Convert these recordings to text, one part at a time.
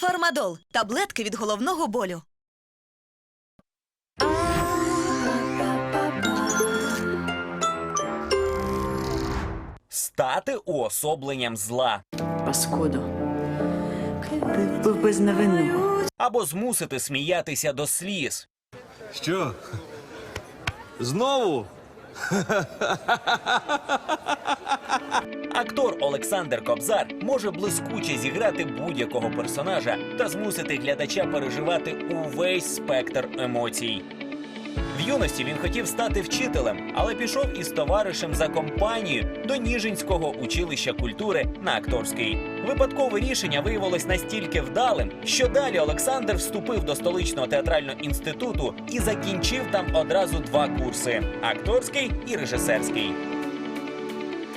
Фармадол таблетки від головного болю. Стати уособленням зла Паскудо. Ти був без або змусити сміятися до сліз. Що? Знову? Актор Олександр Кобзар може блискуче зіграти будь-якого персонажа та змусити глядача переживати увесь спектр емоцій. В юності він хотів стати вчителем, але пішов із товаришем за компанію до Ніжинського училища культури на акторський. Випадкове рішення виявилось настільки вдалим, що далі Олександр вступив до столичного театрального інституту і закінчив там одразу два курси: акторський і режисерський.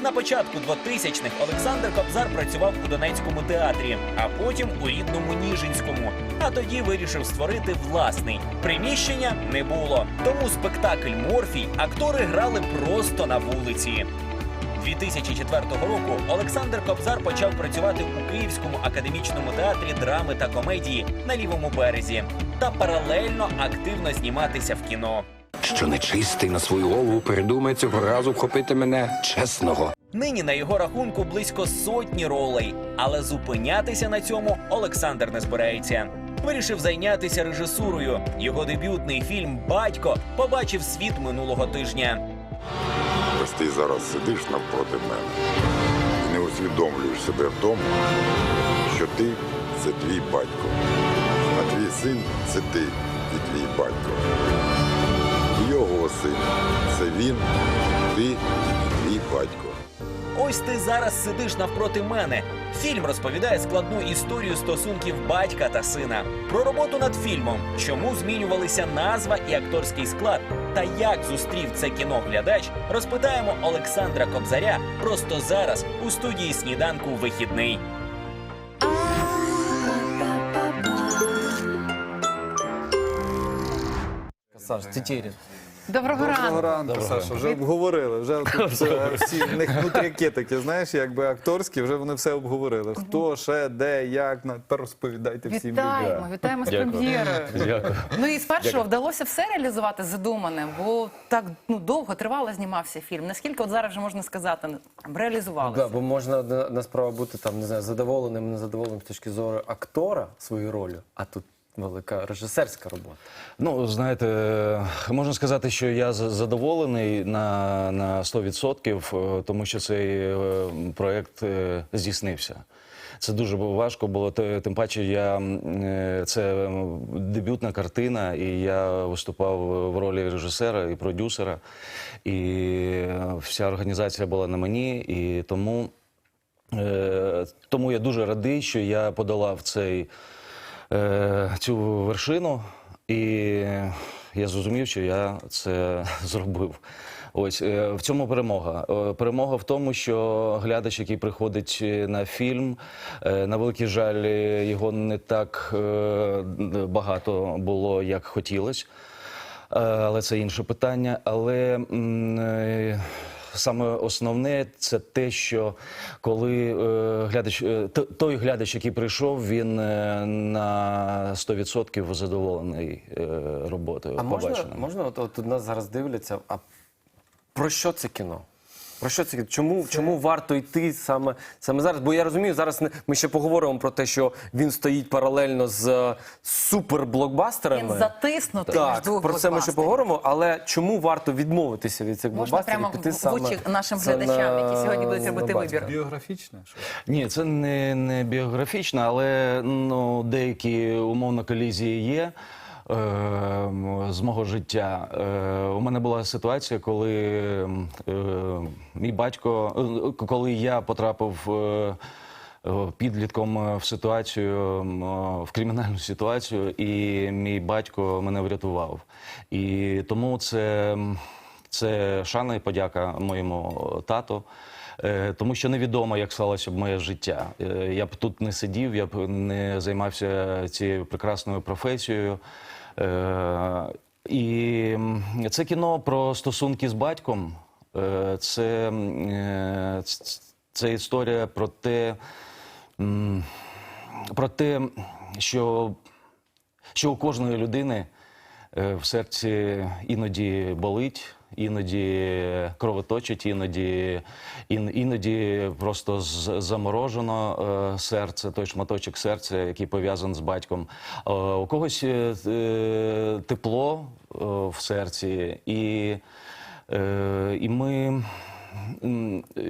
На початку 2000-х Олександр Кобзар працював у Донецькому театрі, а потім у рідному Ніжинському. А тоді вирішив створити власний. Приміщення не було. Тому спектакль Морфій актори грали просто на вулиці. 2004 року Олександр Кобзар почав працювати у Київському академічному театрі драми та комедії на лівому березі та паралельно активно зніматися в кіно. Що нечистий на свою голову передумає цього разу вхопити мене чесного. Нині на його рахунку близько сотні ролей, але зупинятися на цьому Олександр не збирається. Вирішив зайнятися режисурою. Його дебютний фільм Батько побачив світ минулого тижня. Ось ти зараз сидиш навпроти мене і не усвідомлюєш себе в тому, що ти це твій батько, а твій син це ти і твій батько. Його син це він, ти і твій батько. Ось ти зараз сидиш навпроти мене. Фільм розповідає складну історію стосунків батька та сина, про роботу над фільмом, чому змінювалися назва і акторський склад, та як зустрів це кіно глядач, розпитаємо Олександра Кобзаря просто зараз у студії сніданку вихідний. Саш, Тетерин. Доброго Доброго ранку. ранку, Саша. Вже обговорили. Вже тут е, всі в них внутряки такі, знаєш, якби акторські, вже вони все обговорили. Хто, ще, де, як. На- Тепер розповідайте всім Вітаємо, людям. вітаємо з прем'єрою. Дякую. Ну і спершу вдалося все реалізувати задумане, бо так ну довго тривало знімався фільм. Наскільки от зараз вже можна сказати, там, реалізувалося? Да, бо можна одна справа бути там, не знаю, задоволеним, незадоволеним з точки зору актора своєю ролью, а тут велика режисерська робота. Ну, знаєте, можна сказати, що я задоволений на, на 100%, е, тому що цей е, проєкт е, здійснився. Це дуже важко було. Тим паче, я це дебютна картина, і я виступав в ролі режисера і продюсера. І вся організація була на мені, і тому, тому я дуже радий, що я подолав цей е, цю вершину, і я зрозумів, що я це зробив. Ось е, в цьому перемога. Е, Перемога в тому, що глядач, який приходить на фільм, на великий жаль, його не так багато було, як хотілося. Але це інше питання. Але саме основне це те, що коли е, глядач, е, той глядач, який прийшов, він е, на 100% задоволений е, роботою. А можна, побаченим. можна от, от нас зараз дивляться, а про що це кіно? Про що це? Чому, чому варто йти саме, саме зараз? Бо я розумію, зараз не, ми ще поговоримо про те, що він стоїть паралельно з е, суперблокбастерами. Він затиснутий між Так, двох про це ми ще поговоримо, але чому варто відмовитися від цих Можна блокбастерів прямо і піти в- в очі нашим глядачам, на- які сьогодні будуть робити вибір. Біографічне? Що? Ні, це не, не біографічно, але ну, деякі умовно колізії є. Е, м, З мого життя Е, у мене була ситуація, коли е, мій батько, е, коли я потрапив підлітком в ситуацію, в кримінальну ситуацію, і мій батько мене врятував. І тому це, це шана і подяка моєму тату. Тому що невідомо, як склалося б моє життя. Я б тут не сидів, я б не займався цією прекрасною професією. Е, І це кіно про стосунки з батьком. Е, Це, е, це історія про те, про те, що, що у кожної людини в серці іноді болить, іноді кровоточить, іноді, ін, іноді просто заморожено е, серце, той шматочок серця, який пов'язаний з батьком. Е, у когось е, тепло в серці, і, і ми.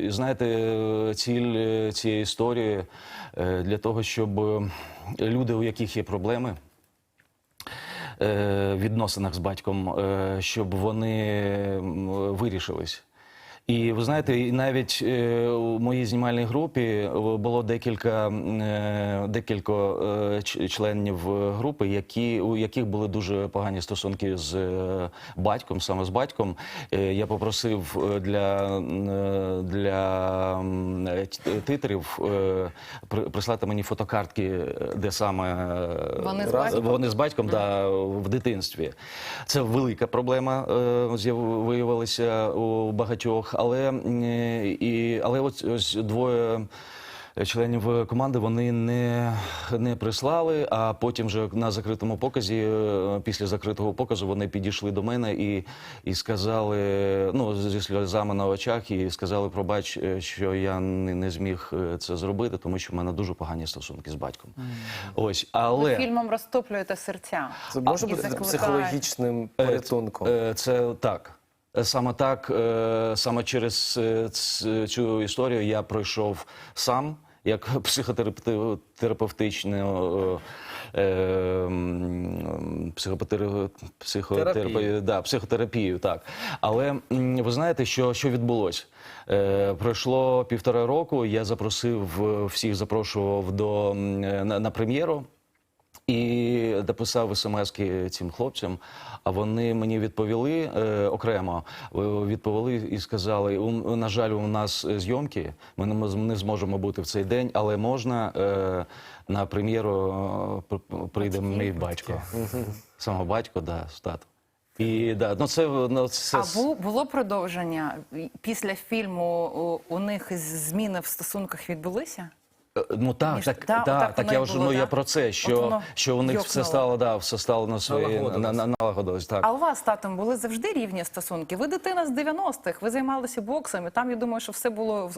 Знаєте, ціль цієї історії для того, щоб люди, у яких є проблеми, відносинах з батьком, е, щоб вони вирішились. І ви знаєте, і навіть е, у моїй знімальній групі е, було декілька е, декілька членів групи, які у яких були дуже погані стосунки з батьком, саме з батьком. Я попросив для, для титрів прислати мені фотокартки, де саме Вони з батьком? вони з батьком да, в дитинстві. Це велика проблема виявилася у багатьох, але, і, але ось, ось двоє. Членів команди вони не, не прислали, а потім вже на закритому показі, е, після закритого показу, вони підійшли до мене і, і сказали, ну, зі сльозами на очах, і сказали, пробач, е, що я не, не зміг е, це зробити, тому що в мене дуже погані стосунки з батьком. Ось, але Ви фільмом розтоплюєте серця. Це може бути психологічним порятунком. Е, Це так. Е, Саме так, е, саме через е, цю історію я пройшов сам як психотерапевтичну психотерапію, да, психотерапію, так. Але ви знаєте, що, що відбулося? Пройшло півтора року. Я запросив всіх, запрошував до на, на прем'єру. І дописав смски цим хлопцям, а вони мені відповіли е, окремо. е, Відповіли і сказали: «У- на жаль, у нас зйомки, ми не, мож- не зможемо бути в цей день, але можна е, на прем'єру е, пр- прийде мій батько. Саме батько, да, з татом. І да, ну це ну, це А бу- було продовження після фільму у, у них зміни в стосунках відбулися? Е, Ну так, Між- так, та, так, отак так, я вже було, ну я про це, що, що у них все стало, да, все стало на свої на, на, налагодилось. Так. А у вас з татом були завжди рівні стосунки? Ви дитина з 90-х, ви займалися боксом, і там я думаю, що все було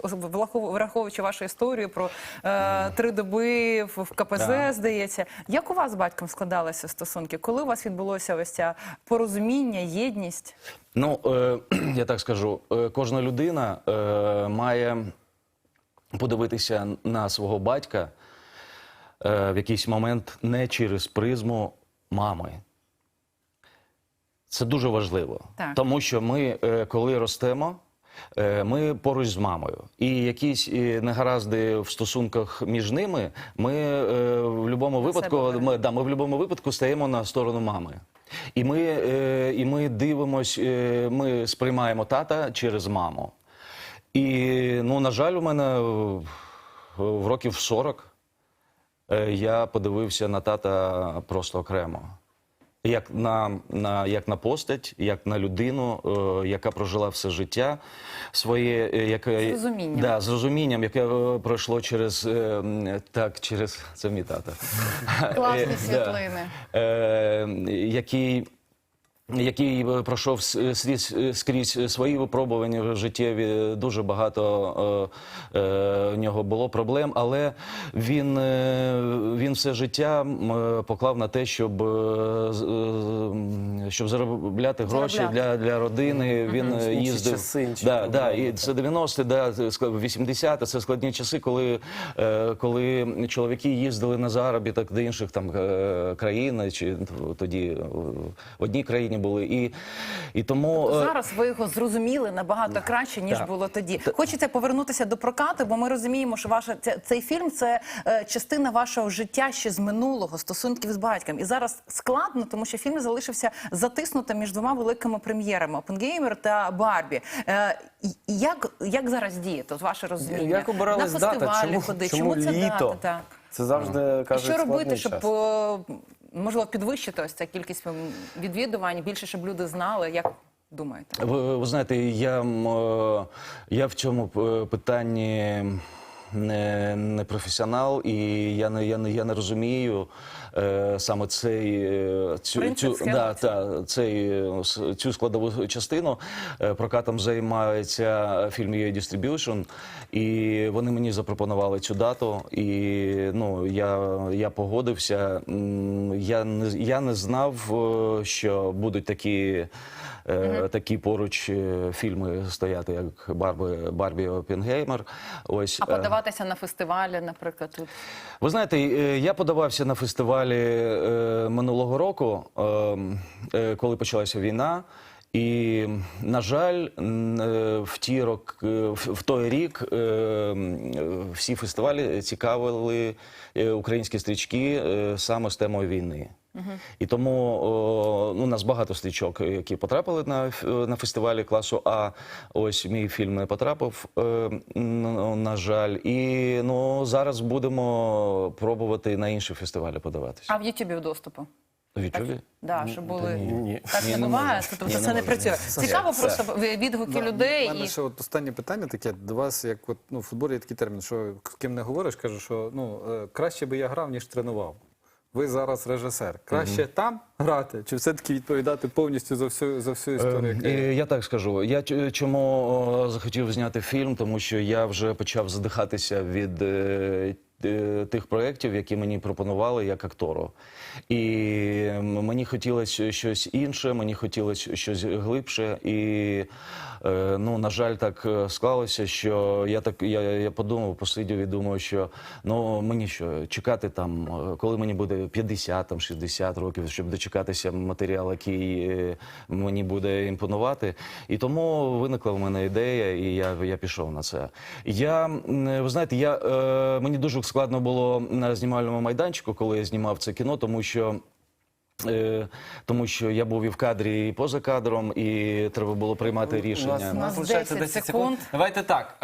враховуючи вашу історію про е, три доби в, в КПЗ, Да. здається. Як у вас з батьком складалися стосунки? Коли у вас відбулося ось ця порозуміння, єдність? Ну, е, я так скажу, е, кожна людина е, має подивитися на свого батька е, в якийсь момент не через призму мами. Це дуже важливо, Так. тому що ми, е, коли ростемо, е, ми поруч з мамою. І якісь е, негаразди в стосунках між ними, ми е, в будь-якому випадку, ми, да, ми в будь-якому випадку стаємо на сторону мами. І ми, е, і ми дивимось, е, ми сприймаємо тата через маму. І, ну, на жаль, у мене е, в років 40 е, я подивився на тата просто окремо. Як на, на, як на постать, як на людину, е, яка прожила все життя своє, е, яке, З розумінням. Да, з розумінням, яке е, пройшло через, е, так, через, це мій тато. Класні Е, да. Е, який, який е, пройшов с- скрізь, скрізь свої випробування життєві, дуже багато е, е, у нього було проблем, але він, е, він все життя е, поклав на те, щоб, е, е, щоб заробляти гроші для, для родини. Він е, їздив. часи, да, да, і це 90-ті, да, це 80-ті, це складні часи, коли, е, коли чоловіки їздили на заробіток до інших там е, країн, чи тоді е, в одній країні були. І, і тому е, Зараз ви його зрозуміли набагато краще ніж Так. було тоді. Хочеться повернутися до прокату, бо ми розуміємо, що ваша ця- цей фільм це е, частина вашого життя ще з минулого, стосунків з батьком. І зараз складно, тому що фільм залишився затиснутим між двома великими прем'єрами Опенгеймер та Барбі. Е, як, як зараз діяти? От ваше розуміння? Як обиралась на дата? Чому, ходи? чому, це літо? дата? Так. Це завжди кажуть, що робити, щоб час. Можливо підвищити ось ця кількість відвідувань, більше щоб люди знали, як думаєте? Ви, ви знаєте, я, е, я в цьому е, питанні не, не професіонал, і я не, я не, я не розумію е, саме цей, е, цю, Принцип, цю, да, та, цей, е, цю складову частину. Прокатом займається фільм «UA Distribution, і вони мені запропонували цю дату. І ну, я, я погодився. Я не, я не знав, що будуть такі. е, Такі поруч фільми стояти, як Барбі, Барбі Опінгеймер. Ось А подаватися на фестивалі, наприклад, тут ви знаєте, я подавався на фестивалі е, минулого року, е, е, коли почалася війна. І, на жаль, е, в, ті рок, е, в той рік е, всі фестивалі цікавили українські стрічки саме з темою війни. І тому о, ну, у нас багато стрічок, які потрапили на, на фестивалі класу А. Ось мій фільм не потрапив, е, н- на жаль. І ну, зараз будемо пробувати на інші фестивалі подаватися. а в Ютубі в доступу. В Ютубі? Да, щоб були ні. так Ні, не не буває. Тобто це не не працює. Цікаво Все. просто відгуки людей У мене і ще от останнє питання таке до вас, як от, ну, в футболі є такий термін, що з ким не говориш, кажу, що ну, е, краще би я грав, ніж тренував. Ви зараз режисер. Краще там грати, чи все-таки відповідати повністю за всю, за всю історію? Е, е, Я так скажу. Я чому захотів зняти фільм, тому що я вже почав задихатися від е, тих проєктів, які мені пропонували як актору. І мені хотілося щось інше, мені хотілося щось глибше. І е, ну, на жаль, так е, склалося, що я так я, я подумав, посидів і думав, що ну мені що чекати там, е, коли мені буде 50, там 60 років, щоб дочекатися матеріал, який е, мені буде імпонувати. І тому виникла в мене ідея, і я, я пішов на це. Я ви знаєте, я е, мені дуже складно було на знімальному майданчику, коли я знімав це кіно, тому що. Е, тому що я був і в кадрі, і поза кадром, і треба було приймати рішення. У нас нас лишається 10 10 секунд. секунд. Давайте так.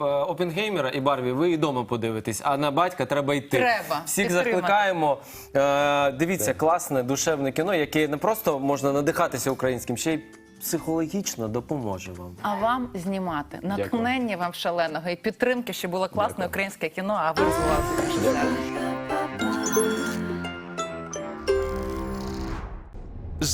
е, Опенгеймера і Барбі, ви і дома подивитесь, а на батька треба йти. Треба Всіх підтримати. закликаємо. Е, Дивіться, класне, душевне кіно, яке не просто можна надихатися українським, ще й психологічно допоможе вам. А вам знімати. Натхнення вам шаленого і підтримки, щоб було класне українське кіно, а ви розвивалися